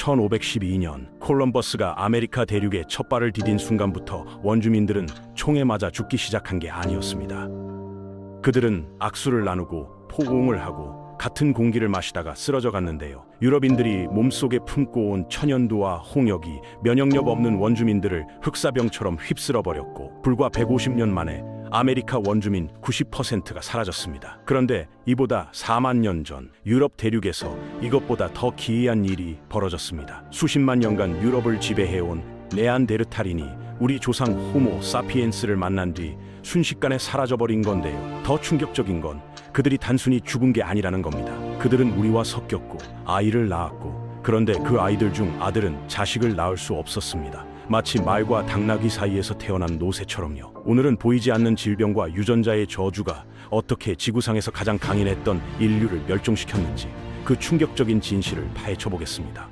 1512년 콜럼버스가 아메리카 대륙에 첫 발을 디딘 순간부터 원주민들은 총에 맞아 죽기 시작한 게 아니었습니다. 그들은 악수를 나누고 포옹을 하고 같은 공기를 마시다가 쓰러져 갔는데요. 유럽인들이 몸속에 품고 온 천연두와 홍역이 면역력 없는 원주민들을 흑사병처럼 휩쓸어 버렸고 불과 150년 만에 아메리카 원주민 90%가 사라졌습니다. 그런데 이보다 4만 년 전 유럽 대륙에서 이것보다 더 기이한 일이 벌어졌습니다. 수십만 년간 유럽을 지배해온 네안데르탈인이 우리 조상 호모 사피엔스를 만난 뒤 순식간에 사라져버린 건데요. 더 충격적인 건 그들이 단순히 죽은 게 아니라는 겁니다. 그들은 우리와 섞였고 아이를 낳았고 그런데 그 아이들 중 아들은 자식을 낳을 수 없었습니다. 마치 말과 당나귀 사이에서 태어난 노새처럼요. 오늘은 보이지 않는 질병과 유전자의 저주가 어떻게 지구상에서 가장 강인했던 인류를 멸종시켰는지 그 충격적인 진실을 파헤쳐 보겠습니다.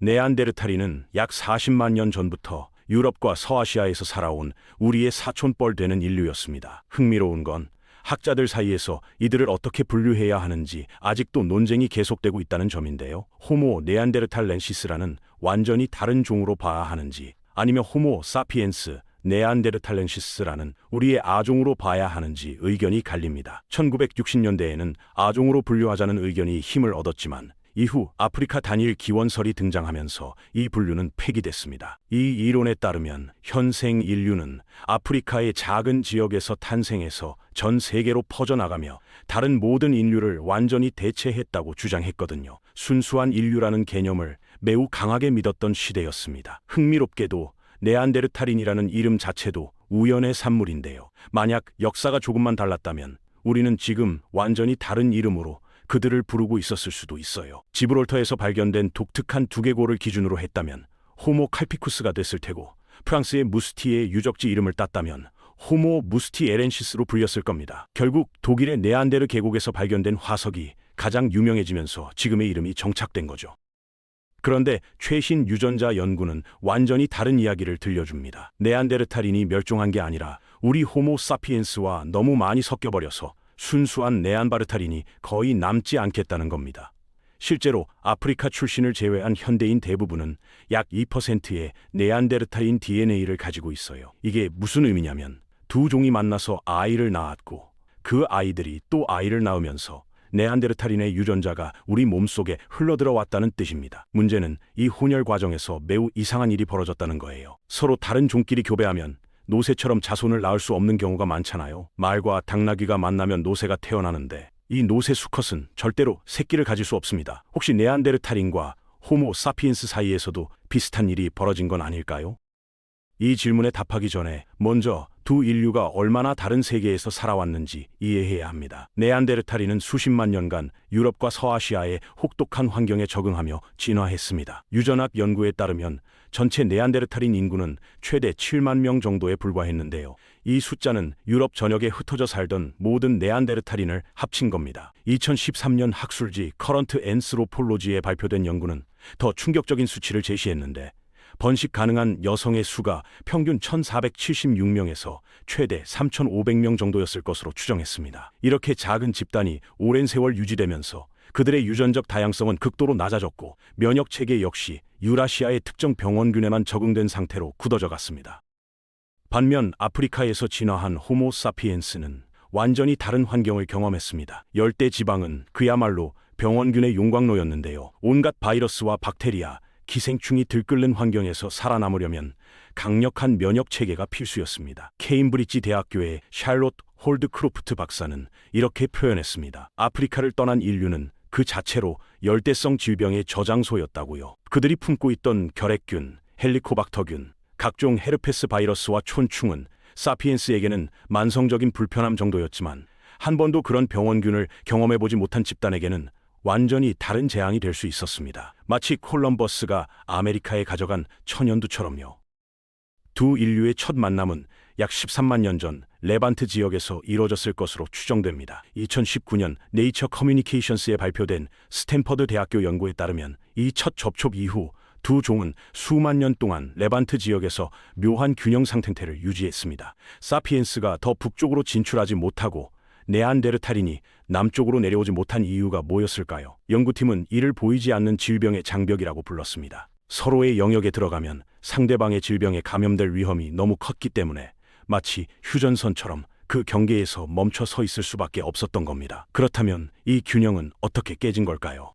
네안데르탈인은 약 40만 년 전부터 유럽과 서아시아에서 살아온 우리의 사촌뻘 되는 인류였습니다. 흥미로운 건 학자들 사이에서 이들을 어떻게 분류해야 하는지 아직도 논쟁이 계속되고 있다는 점인데요. 호모 네안데르탈렌시스라는 완전히 다른 종으로 봐야 하는지 아니면 호모 사피엔스 네안데르탈렌시스라는 우리의 아종으로 봐야 하는지 의견이 갈립니다. 1960년대에는 아종으로 분류하자는 의견이 힘을 얻었지만 이후 아프리카 단일 기원설이 등장하면서 이 분류는 폐기됐습니다. 이 이론에 따르면 현생 인류는 아프리카의 작은 지역에서 탄생해서 전 세계로 퍼져나가며 다른 모든 인류를 완전히 대체했다고 주장했거든요. 순수한 인류라는 개념을 매우 강하게 믿었던 시대였습니다. 흥미롭게도 네안데르탈인이라는 이름 자체도 우연의 산물인데요. 만약 역사가 조금만 달랐다면 우리는 지금 완전히 다른 이름으로 그들을 부르고 있었을 수도 있어요. 지브롤터에서 발견된 독특한 두개골을 기준으로 했다면 호모 칼피쿠스가 됐을 테고 프랑스의 무스티의 유적지 이름을 땄다면 호모 무스티 에렌시스로 불렸을 겁니다. 결국 독일의 네안데르 계곡에서 발견된 화석이 가장 유명해지면서 지금의 이름이 정착된 거죠. 그런데 최신 유전자 연구는 완전히 다른 이야기를 들려줍니다. 네안데르탈인이 멸종한 게 아니라 우리 호모 사피엔스와 너무 많이 섞여버려서 순수한 네안바르탈인이 거의 남지 않겠다는 겁니다. 실제로 아프리카 출신을 제외한 현대인 대부분은 약 2%의 네안데르탈인 DNA를 가지고 있어요. 이게 무슨 의미냐면 두 종이 만나서 아이를 낳았고 그 아이들이 또 아이를 낳으면서 네안데르탈인의 유전자가 우리 몸속에 흘러들어왔다는 뜻입니다. 문제는 이 혼혈 과정에서 매우 이상한 일이 벌어졌다는 거예요. 서로 다른 종끼리 교배하면 노새처럼 자손을 낳을 수 없는 경우가 많잖아요. 말과 당나귀가 만나면 노새가 태어나는데 이 노새 수컷은 절대로 새끼를 가질 수 없습니다. 혹시 네안데르탈인과 호모 사피엔스 사이에서도 비슷한 일이 벌어진 건 아닐까요? 이 질문에 답하기 전에 먼저 두 인류가 얼마나 다른 세계에서 살아왔는지 이해해야 합니다. 네안데르탈인은 수십만 년간 유럽과 서아시아의 혹독한 환경에 적응하며 진화했습니다. 유전학 연구에 따르면 전체 네안데르탈인 인구는 최대 7만 명 정도에 불과했는데요. 이 숫자는 유럽 전역에 흩어져 살던 모든 네안데르탈인을 합친 겁니다. 2013년 학술지 커런트 앤스로폴로지에 발표된 연구는 더 충격적인 수치를 제시했는데 번식 가능한 여성의 수가 평균 1,476명에서 최대 3,500명 정도였을 것으로 추정했습니다. 이렇게 작은 집단이 오랜 세월 유지되면서 그들의 유전적 다양성은 극도로 낮아졌고 면역 체계 역시 유라시아의 특정 병원균에만 적응된 상태로 굳어져 갔습니다. 반면 아프리카에서 진화한 호모 사피엔스는 완전히 다른 환경을 경험했습니다. 열대 지방은 그야말로 병원균의 용광로였는데요. 온갖 바이러스와 박테리아, 기생충이 들끓는 환경에서 살아남으려면 강력한 면역 체계가 필수였습니다. 케임브리지 대학교의 샬롯 홀드크로프트 박사는 이렇게 표현했습니다. 아프리카를 떠난 인류는 그 자체로 열대성 질병의 저장소였다고요. 그들이 품고 있던 결핵균, 헬리코박터균, 각종 헤르페스 바이러스와 촌충은 사피엔스에게는 만성적인 불편함 정도였지만 한 번도 그런 병원균을 경험해보지 못한 집단에게는 완전히 다른 재앙이 될 수 있었습니다. 마치 콜럼버스가 아메리카에 가져간 천연두처럼요. 두 인류의 첫 만남은 약 13만 년 전 레반트 지역에서 이루어졌을 것으로 추정됩니다. 2019년 네이처 커뮤니케이션스에 발표된 스탠퍼드 대학교 연구에 따르면 이 첫 접촉 이후 두 종은 수만 년 동안 레반트 지역에서 묘한 균형 상태를 유지했습니다. 사피엔스가 더 북쪽으로 진출하지 못하고 네안데르탈인이 남쪽으로 내려오지 못한 이유가 뭐였을까요? 연구팀은 이를 보이지 않는 질병의 장벽이라고 불렀습니다. 서로의 영역에 들어가면 상대방의 질병에 감염될 위험이 너무 컸기 때문에 마치 휴전선처럼 그 경계에서 멈춰 서 있을 수밖에 없었던 겁니다. 그렇다면 이 균형은 어떻게 깨진 걸까요?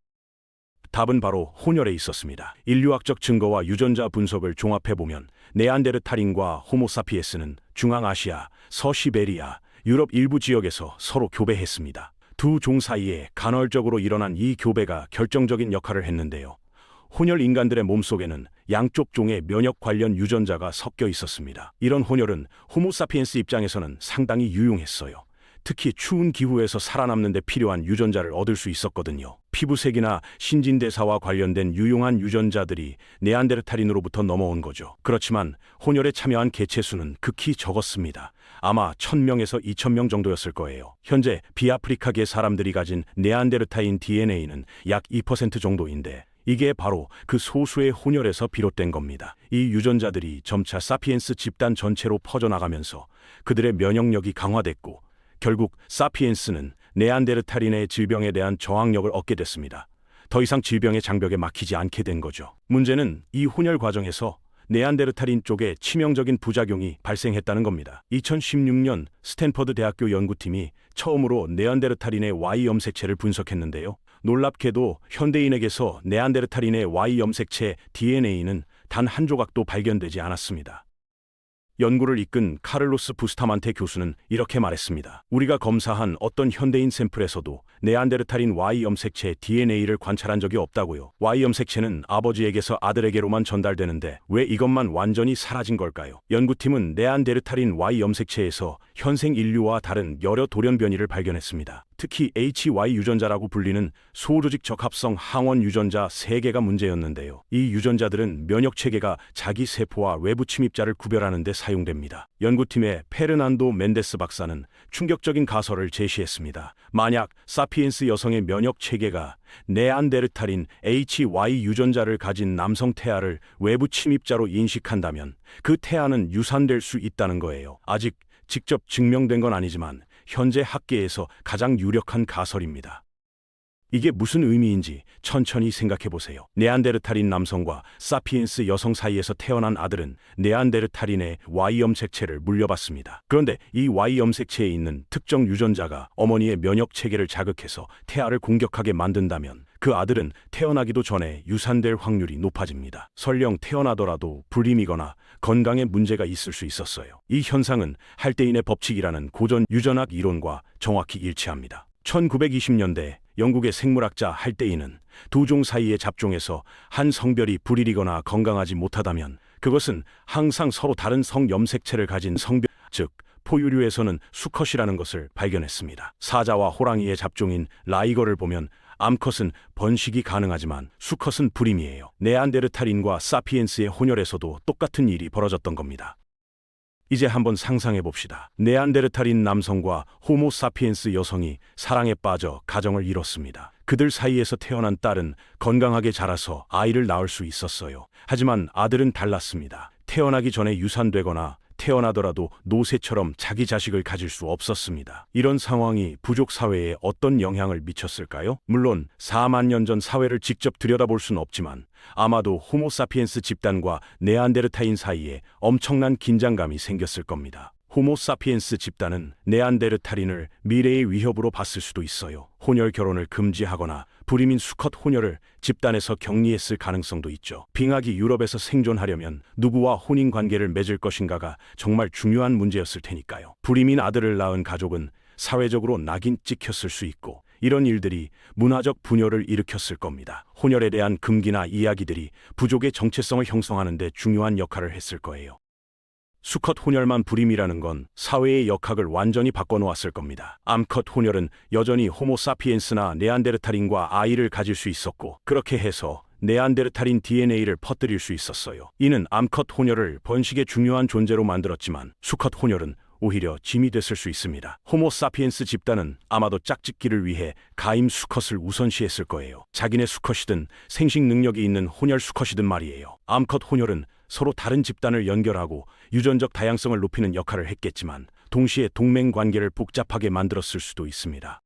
답은 바로 혼혈에 있었습니다. 인류학적 증거와 유전자 분석을 종합해보면 네안데르탈인과 호모사피에스는 중앙아시아, 서시베리아, 유럽 일부 지역에서 서로 교배했습니다. 두 종 사이에 간헐적으로 일어난 이 교배가 결정적인 역할을 했는데요. 혼혈 인간들의 몸속에는 양쪽 종의 면역 관련 유전자가 섞여 있었습니다. 이런 혼혈은 호모사피엔스 입장에서는 상당히 유용했어요. 특히 추운 기후에서 살아남는 데 필요한 유전자를 얻을 수 있었거든요. 피부색이나 신진대사와 관련된 유용한 유전자들이 네안데르탈인으로부터 넘어온 거죠. 그렇지만 혼혈에 참여한 개체 수는 극히 적었습니다. 아마 1000명에서 2000명 정도였을 거예요. 현재 비아프리카계 사람들이 가진 네안데르타인 DNA는 약 2% 정도인데 이게 바로 그 소수의 혼혈에서 비롯된 겁니다. 이 유전자들이 점차 사피엔스 집단 전체로 퍼져나가면서 그들의 면역력이 강화됐고 결국 사피엔스는 네안데르탈인의 질병에 대한 저항력을 얻게 됐습니다. 더 이상 질병의 장벽에 막히지 않게 된 거죠. 문제는 이 혼혈 과정에서 네안데르탈인 쪽에 치명적인 부작용이 발생했다는 겁니다. 2016년 스탠퍼드 대학교 연구팀이 처음으로 네안데르탈인의 Y 염색체를 분석했는데요. 놀랍게도 현대인에게서 네안데르탈인의 Y 염색체 DNA는 단 한 조각도 발견되지 않았습니다. 연구를 이끈 카를로스 부스타만테 교수는 이렇게 말했습니다. 우리가 검사한 어떤 현대인 샘플에서도 네안데르탈인 Y 염색체 DNA를 관찰한 적이 없다고요. Y 염색체는 아버지에게서 아들에게로만 전달되는데 왜 이것만 완전히 사라진 걸까요? 연구팀은 네안데르탈인 Y 염색체에서 현생 인류와 다른 여러 돌연 변이를 발견했습니다. 특히 HY 유전자라고 불리는 소조직 적합성 항원 유전자 3개가 문제였는데요. 이 유전자들은 면역 체계가 자기 세포와 외부 침입자를 구별하는 데 사용됩니다. 연구팀의 페르난도 멘데스 박사는 충격적인 가설을 제시했습니다. 만약 사피엔스 여성의 면역 체계가 네안데르탈인 HY 유전자를 가진 남성 태아를 외부 침입자로 인식한다면 그 태아는 유산될 수 있다는 거예요. 아직 직접 증명된 건 아니지만 현재 학계에서 가장 유력한 가설입니다. 이게 무슨 의미인지 천천히 생각해 보세요. 네안데르탈인 남성과 사피엔스 여성 사이에서 태어난 아들은 네안데르탈인의 Y 염색체를 물려받습니다. 그런데 이 Y 염색체에 있는 특정 유전자가 어머니의 면역 체계를 자극해서 태아를 공격하게 만든다면 그 아들은 태어나기도 전에 유산될 확률이 높아집니다. 설령 태어나더라도 불임이거나 건강에 문제가 있을 수 있었어요. 이 현상은 할대인의 법칙이라는 고전 유전학 이론과 정확히 일치합니다. 1920년대 영국의 생물학자 할대인은 두 종 사이의 잡종에서 한 성별이 불일이거나 건강하지 못하다면 그것은 항상 서로 다른 성 염색체를 가진 성별, 즉 포유류에서는 수컷이라는 것을 발견했습니다. 사자와 호랑이의 잡종인 라이거를 보면 암컷은 번식이 가능하지만 수컷은 불임이에요. 네안데르탈인과 사피엔스의 혼혈에서도 똑같은 일이 벌어졌던 겁니다. 이제 한번 상상해 봅시다. 네안데르탈인 남성과 호모 사피엔스 여성이 사랑에 빠져 가정을 이뤘습니다. 그들 사이에서 태어난 딸은 건강하게 자라서 아이를 낳을 수 있었어요. 하지만 아들은 달랐습니다. 태어나기 전에 유산되거나 태어나더라도 노새처럼 자기 자식을 가질 수 없었습니다. 이런 상황이 부족 사회에 어떤 영향을 미쳤을까요? 물론 4만 년 전 사회를 직접 들여다볼 수는 없지만 아마도 호모사피엔스 집단과 네안데르타인 사이에 엄청난 긴장감이 생겼을 겁니다. 호모사피엔스 집단은 네안데르탈인을 미래의 위협으로 봤을 수도 있어요. 혼혈 결혼을 금지하거나 불임인 수컷 혼혈을 집단에서 격리했을 가능성도 있죠. 빙하기 유럽에서 생존하려면 누구와 혼인 관계를 맺을 것인가가 정말 중요한 문제였을 테니까요. 불임인 아들을 낳은 가족은 사회적으로 낙인 찍혔을 수 있고 이런 일들이 문화적 분열을 일으켰을 겁니다. 혼혈에 대한 금기나 이야기들이 부족의 정체성을 형성하는 데 중요한 역할을 했을 거예요. 수컷 혼혈만 불임이라는 건 사회의 역학을 완전히 바꿔놓았을 겁니다. 암컷 혼혈은 여전히 호모사피엔스나 네안데르탈인과 아이를 가질 수 있었고 그렇게 해서 네안데르탈인 DNA를 퍼뜨릴 수 있었어요. 이는 암컷 혼혈을 번식의 중요한 존재로 만들었지만 수컷 혼혈은 오히려 짐이 됐을 수 있습니다. 호모사피엔스 집단은 아마도 짝짓기를 위해 가임 수컷을 우선시했을 거예요. 자기네 수컷이든 생식 능력이 있는 혼혈 수컷이든 말이에요. 암컷 혼혈은 서로 다른 집단을 연결하고 유전적 다양성을 높이는 역할을 했겠지만 동시에 동맹 관계를 복잡하게 만들었을 수도 있습니다.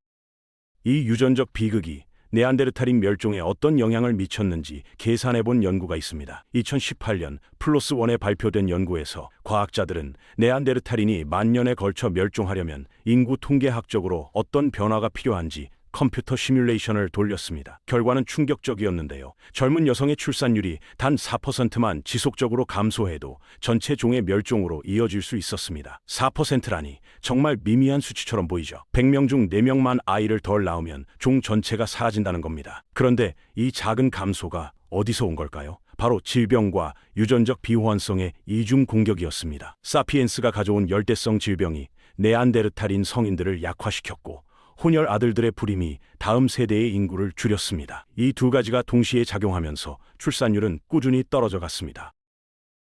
이 유전적 비극이 네안데르탈인 멸종에 어떤 영향을 미쳤는지 계산해 본 연구가 있습니다. 2018년 플러스 원에 발표된 연구에서 과학자들은 네안데르탈인이 만 년에 걸쳐 멸종하려면 인구 통계학적으로 어떤 변화가 필요한지 컴퓨터 시뮬레이션을 돌렸습니다. 결과는 충격적이었는데요. 젊은 여성의 출산율이 단 4%만 지속적으로 감소해도 전체 종의 멸종으로 이어질 수 있었습니다. 4%라니 정말 미미한 수치처럼 보이죠. 100명 중 4명만 아이를 덜 낳으면 종 전체가 사라진다는 겁니다. 그런데 이 작은 감소가 어디서 온 걸까요? 바로 질병과 유전적 비호환성의 이중 공격이었습니다. 사피엔스가 가져온 열대성 질병이 네안데르탈인 성인들을 약화시켰고 혼혈 아들들의 불임이 다음 세대의 인구를 줄였습니다. 이 두 가지가 동시에 작용하면서 출산율은 꾸준히 떨어져 갔습니다.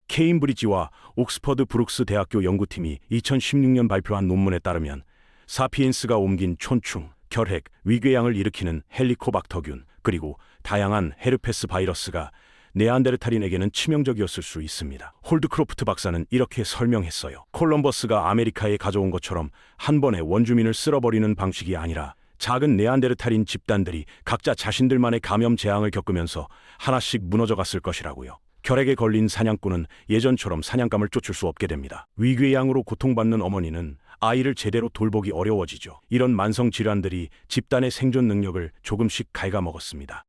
케임브리지와 옥스퍼드 브룩스 대학교 연구팀이 2016년 발표한 논문에 따르면 사피엔스가 옮긴 촌충, 결핵, 위궤양을 일으키는 헬리코박터균, 그리고 다양한 헤르페스 바이러스가 네안데르탈인에게는 치명적이었을 수 있습니다. 홀드크로프트 박사는 이렇게 설명했어요. 콜럼버스가 아메리카에 가져온 것처럼 한 번에 원주민을 쓸어버리는 방식이 아니라 작은 네안데르탈인 집단들이 각자 자신들만의 감염 재앙을 겪으면서 하나씩 무너져 갔을 것이라고요. 결핵에 걸린 사냥꾼은 예전처럼 사냥감을 쫓을 수 없게 됩니다. 위궤양으로 고통받는 어머니는 아이를 제대로 돌보기 어려워지죠. 이런 만성 질환들이 집단의 생존 능력을 조금씩 갉아먹었습니다.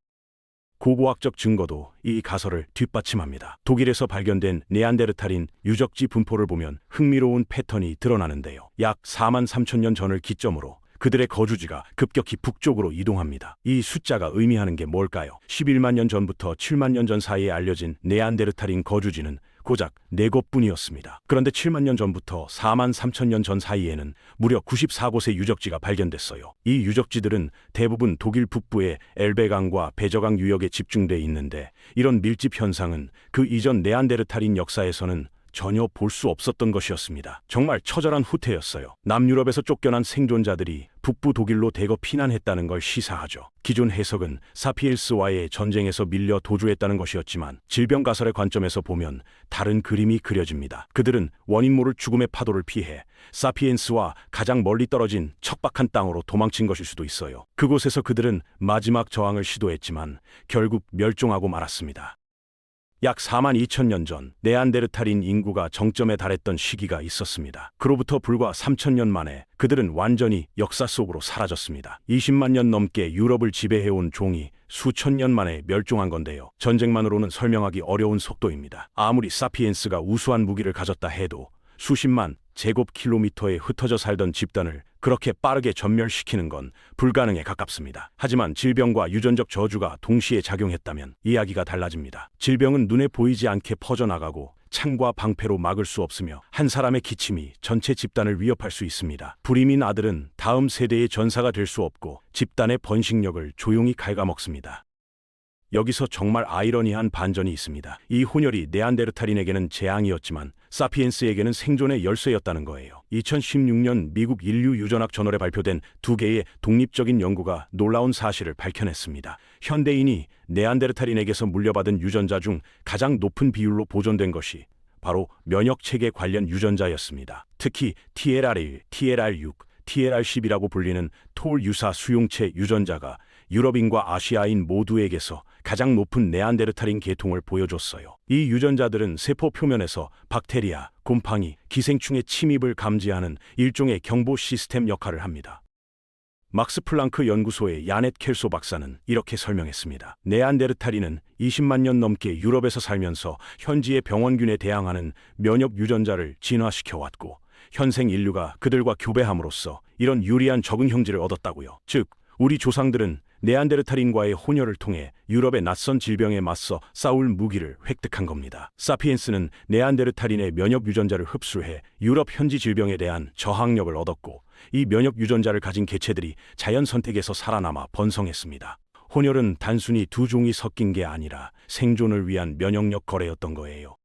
고고학적 증거도 이 가설을 뒷받침합니다. 독일에서 발견된 네안데르탈인 유적지 분포를 보면 흥미로운 패턴이 드러나는데요. 약 4만 3천 년 전을 기점으로 그들의 거주지가 급격히 북쪽으로 이동합니다. 이 숫자가 의미하는 게 뭘까요? 11만 년 전부터 7만 년 전 사이에 알려진 네안데르탈인 거주지는 고작 네 곳뿐이었습니다. 그런데 7만 년 전부터 4만 3천 년 전 사이에는 무려 94곳의 유적지가 발견됐어요. 이 유적지들은 대부분 독일 북부의 엘베강과 베저강 유역에 집중돼 있는데 이런 밀집 현상은 그 이전 네안데르탈인 역사에서는 전혀 볼 수 없었던 것이었습니다. 정말 처절한 후퇴였어요. 남유럽에서 쫓겨난 생존자들이 북부 독일로 대거 피난했다는 걸 시사하죠. 기존 해석은 사피엘스와의 전쟁에서 밀려 도주했다는 것이었지만 질병 가설의 관점에서 보면 다른 그림이 그려집니다. 그들은 원인 모를 죽음의 파도를 피해 사피엔스와 가장 멀리 떨어진 척박한 땅으로 도망친 것일 수도 있어요. 그곳에서 그들은 마지막 저항을 시도했지만 결국 멸종하고 말았습니다. 약 4만 2천 년 전 네안데르탈인 인구가 정점에 달했던 시기가 있었습니다. 그로부터 불과 3천 년 만에 그들은 완전히 역사 속으로 사라졌습니다. 20만 년 넘게 유럽을 지배해온 종이 수천 년 만에 멸종한 건데요. 전쟁만으로는 설명하기 어려운 속도입니다. 아무리 사피엔스가 우수한 무기를 가졌다 해도 수십만 제곱킬로미터에 흩어져 살던 집단을 그렇게 빠르게 전멸시키는 건 불가능에 가깝습니다. 하지만 질병과 유전적 저주가 동시에 작용했다면 이야기가 달라집니다. 질병은 눈에 보이지 않게 퍼져나가고 창과 방패로 막을 수 없으며 한 사람의 기침이 전체 집단을 위협할 수 있습니다. 불임인 아들은 다음 세대의 전사가 될 수 없고 집단의 번식력을 조용히 갉아먹습니다. 여기서 정말 아이러니한 반전이 있습니다. 이 혼혈이 네안데르탈인에게는 재앙이었지만 사피엔스에게는 생존의 열쇠였다는 거예요. 2016년 미국 인류 유전학 저널에 발표된 두 개의 독립적인 연구가 놀라운 사실을 밝혀냈습니다. 현대인이 네안데르탈인에게서 물려받은 유전자 중 가장 높은 비율로 보존된 것이 바로 면역 체계 관련 유전자였습니다. 특히 TLR1, TLR6, TLR10이라고 불리는 톨 유사 수용체 유전자가 유럽인과 아시아인 모두에게서 가장 높은 네안데르탈인 계통을 보여줬어요. 이 유전자들은 세포 표면에서 박테리아, 곰팡이, 기생충의 침입을 감지하는 일종의 경보 시스템 역할을 합니다. 막스 플랑크 연구소의 야넷 켈소 박사는 이렇게 설명했습니다. 네안데르탈인은 20만 년 넘게 유럽에서 살면서 현지의 병원균에 대항하는 면역 유전자를 진화시켜 왔고 현생 인류가 그들과 교배함으로써 이런 유리한 적응 형질을 얻었다고요. 즉, 우리 조상들은 네안데르탈인과의 혼혈을 통해 유럽의 낯선 질병에 맞서 싸울 무기를 획득한 겁니다. 사피엔스는 네안데르탈인의 면역 유전자를 흡수해 유럽 현지 질병에 대한 저항력을 얻었고 이 면역 유전자를 가진 개체들이 자연 선택에서 살아남아 번성했습니다. 혼혈은 단순히 두 종이 섞인 게 아니라 생존을 위한 면역력 거래였던 거예요.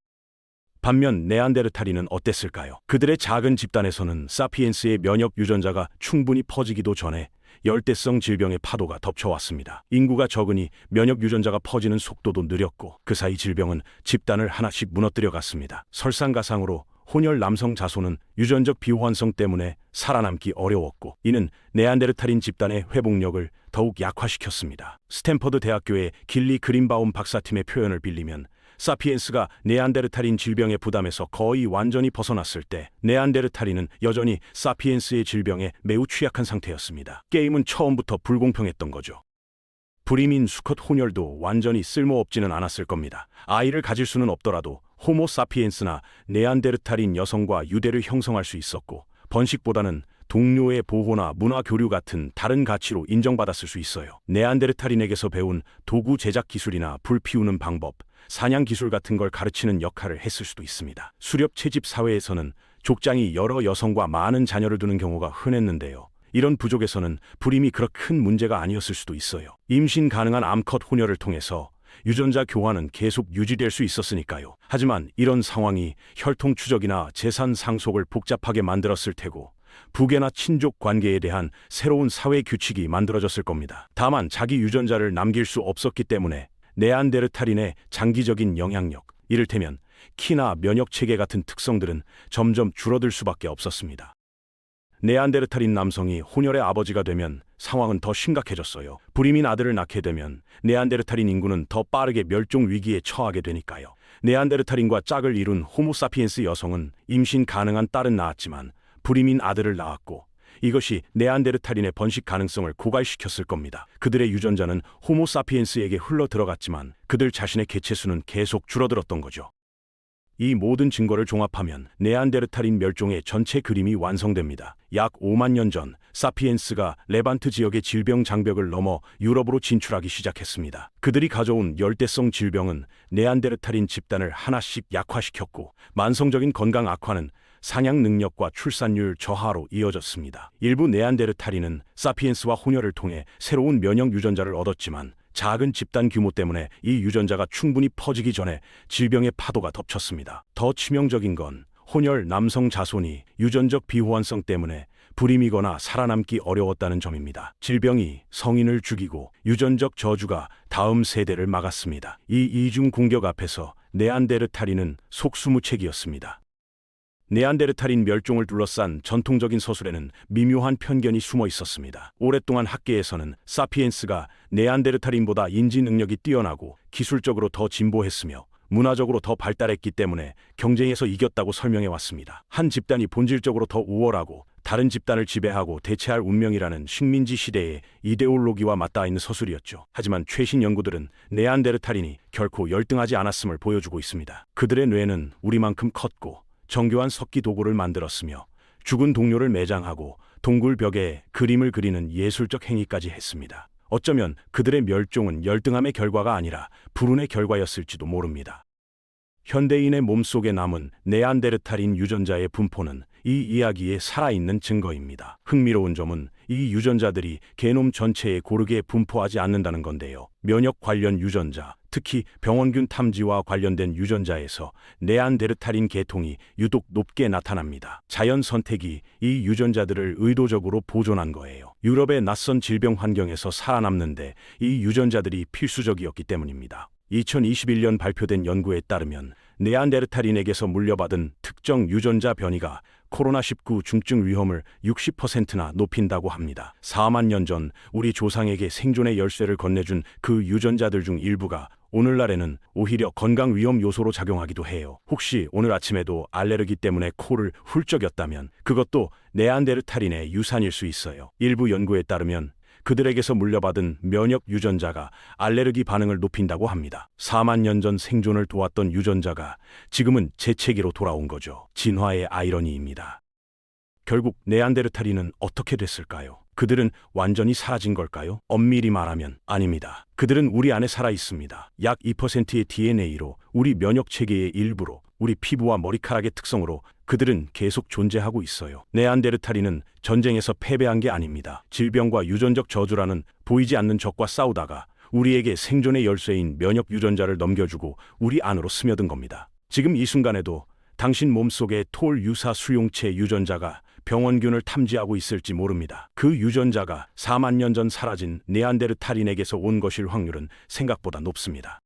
반면 네안데르탈인은 어땠을까요? 그들의 작은 집단에서는 사피엔스의 면역 유전자가 충분히 퍼지기도 전에 열대성 질병의 파도가 덮쳐왔습니다. 인구가 적으니 면역 유전자가 퍼지는 속도도 느렸고 그 사이 질병은 집단을 하나씩 무너뜨려 갔습니다. 설상가상으로 혼혈 남성 자손은 유전적 비호환성 때문에 살아남기 어려웠고 이는 네안데르탈인 집단의 회복력을 더욱 약화시켰습니다. 스탠퍼드 대학교의 길리 그린바움 박사팀의 표현을 빌리면 사피엔스가 네안데르탈인 질병의 부담에서 거의 완전히 벗어났을 때 네안데르탈인은 여전히 사피엔스의 질병에 매우 취약한 상태였습니다. 게임은 처음부터 불공평했던 거죠. 불임인 수컷 혼혈도 완전히 쓸모없지는 않았을 겁니다. 아이를 가질 수는 없더라도 호모 사피엔스나 네안데르탈인 여성과 유대를 형성할 수 있었고 번식보다는 동료의 보호나 문화 교류 같은 다른 가치로 인정받았을 수 있어요. 네안데르탈인에게서 배운 도구 제작 기술이나 불 피우는 방법, 사냥 기술 같은 걸 가르치는 역할을 했을 수도 있습니다. 수렵 채집 사회에서는 족장이 여러 여성과 많은 자녀를 두는 경우가 흔했는데요. 이런 부족에서는 불임이 그렇 큰 문제가 아니었을 수도 있어요. 임신 가능한 암컷 혼혈을 통해서 유전자 교환은 계속 유지될 수 있었으니까요. 하지만 이런 상황이 혈통 추적이나 재산 상속을 복잡하게 만들었을 테고 부계나 친족 관계에 대한 새로운 사회 규칙이 만들어졌을 겁니다. 다만 자기 유전자를 남길 수 없었기 때문에 네안데르탈인의 장기적인 영향력, 이를테면 키나 면역 체계 같은 특성들은 점점 줄어들 수밖에 없었습니다. 네안데르탈인 남성이 혼혈의 아버지가 되면 상황은 더 심각해졌어요. 불임인 아들을 낳게 되면 네안데르탈인 인구는 더 빠르게 멸종 위기에 처하게 되니까요. 네안데르탈인과 짝을 이룬 호모사피엔스 여성은 임신 가능한 딸은 낳았지만 불임인 아들을 낳았고 이것이 네안데르탈인의 번식 가능성을 고갈시켰을 겁니다. 그들의 유전자는 호모사피엔스에게 흘러 들어갔지만 그들 자신의 개체수는 계속 줄어들었던 거죠. 이 모든 증거를 종합하면 네안데르탈인 멸종의 전체 그림이 완성됩니다. 약 5만 년 전 사피엔스가 레반트 지역의 질병 장벽을 넘어 유럽으로 진출하기 시작했습니다. 그들이 가져온 열대성 질병은 네안데르탈인 집단을 하나씩 약화시켰고 만성적인 건강 악화는 상향 능력과 출산율 저하로 이어졌습니다. 일부 네안데르탈인은 사피엔스와 혼혈을 통해 새로운 면역 유전자를 얻었지만 작은 집단 규모 때문에 이 유전자가 충분히 퍼지기 전에 질병의 파도가 덮쳤습니다. 더 치명적인 건 혼혈 남성 자손이 유전적 비호환성 때문에 불임이거나 살아남기 어려웠다는 점입니다. 질병이 성인을 죽이고 유전적 저주가 다음 세대를 막았습니다. 이 이중 공격 앞에서 네안데르탈인은 속수무책이었습니다. 네안데르탈인 멸종을 둘러싼 전통적인 서술에는 미묘한 편견이 숨어 있었습니다. 오랫동안 학계에서는 사피엔스가 네안데르탈인보다 인지 능력이 뛰어나고 기술적으로 더 진보했으며 문화적으로 더 발달했기 때문에 경쟁에서 이겼다고 설명해 왔습니다. 한 집단이 본질적으로 더 우월하고 다른 집단을 지배하고 대체할 운명이라는 식민지 시대의 이데올로기와 맞닿아 있는 서술이었죠. 하지만 최신 연구들은 네안데르탈인이 결코 열등하지 않았음을 보여주고 있습니다. 그들의 뇌는 우리만큼 컸고 정교한 석기 도구를 만들었으며 죽은 동료를 매장하고 동굴 벽에 그림을 그리는 예술적 행위까지 했습니다. 어쩌면 그들의 멸종은 열등함의 결과가 아니라 불운의 결과였을지도 모릅니다. 현대인의 몸속에 남은 네안데르탈인 유전자의 분포는 이 이야기에 살아있는 증거입니다. 흥미로운 점은 이 유전자들이 게놈 전체에 고르게 분포하지 않는다는 건데요. 면역 관련 유전자, 특히 병원균 탐지와 관련된 유전자에서 네안데르탈인 계통이 유독 높게 나타납니다. 자연 선택이 이 유전자들을 의도적으로 보존한 거예요. 유럽의 낯선 질병 환경에서 살아남는데 이 유전자들이 필수적이었기 때문입니다. 2021년 발표된 연구에 따르면 네안데르탈인에게서 물려받은 특정 유전자 변이가 코로나19 중증 위험을 60%나 높인다고 합니다. 4만 년 전 우리 조상에게 생존의 열쇠를 건네준 그 유전자들 중 일부가 오늘날에는 오히려 건강 위험 요소로 작용하기도 해요. 혹시 오늘 아침에도 알레르기 때문에 코를 훌쩍였다면 그것도 네안데르탈인의 유산일 수 있어요. 일부 연구에 따르면 그들에게서 물려받은 면역 유전자가 알레르기 반응을 높인다고 합니다. 4만 년 전 생존을 도왔던 유전자가 지금은 재채기로 돌아온 거죠. 진화의 아이러니입니다. 결국 네안데르탈인은 어떻게 됐을까요? 그들은 완전히 사라진 걸까요? 엄밀히 말하면 아닙니다. 그들은 우리 안에 살아 있습니다. 약 2%의 DNA로 우리 면역 체계의 일부로 우리 피부와 머리카락의 특성으로 그들은 계속 존재하고 있어요. 네안데르탈인은 전쟁에서 패배한 게 아닙니다. 질병과 유전적 저주라는 보이지 않는 적과 싸우다가 우리에게 생존의 열쇠인 면역 유전자를 넘겨주고 우리 안으로 스며든 겁니다. 지금 이 순간에도 당신 몸속의 톨 유사 수용체 유전자가 병원균을 탐지하고 있을지 모릅니다. 그 유전자가 4만 년 전 사라진 네안데르탈인에게서 온 것일 확률은 생각보다 높습니다.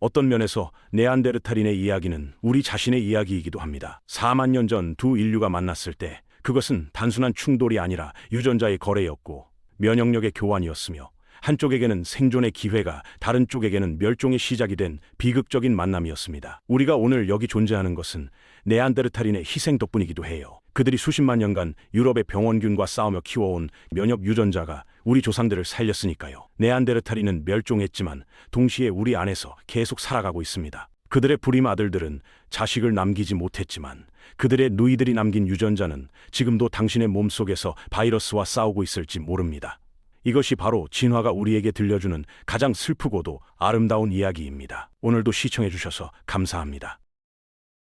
어떤 면에서 네안데르탈인의 이야기는 우리 자신의 이야기이기도 합니다. 4만 년 전 두 인류가 만났을 때 그것은 단순한 충돌이 아니라 유전자의 거래였고 면역력의 교환이었으며 한쪽에게는 생존의 기회가 다른 쪽에게는 멸종의 시작이 된 비극적인 만남이었습니다. 우리가 오늘 여기 존재하는 것은 네안데르탈인의 희생 덕분이기도 해요. 그들이 수십만 년간 유럽의 병원균과 싸우며 키워온 면역 유전자가 우리 조상들을 살렸으니까요. 네안데르탈인은 멸종했지만 동시에 우리 안에서 계속 살아가고 있습니다. 그들의 부림 아들들은 자식을 남기지 못했지만 그들의 누이들이 남긴 유전자는 지금도 당신의 몸속에서 바이러스와 싸우고 있을지 모릅니다. 이것이 바로 진화가 우리에게 들려주는 가장 슬프고도 아름다운 이야기입니다. 오늘도 시청해 주셔서 감사합니다.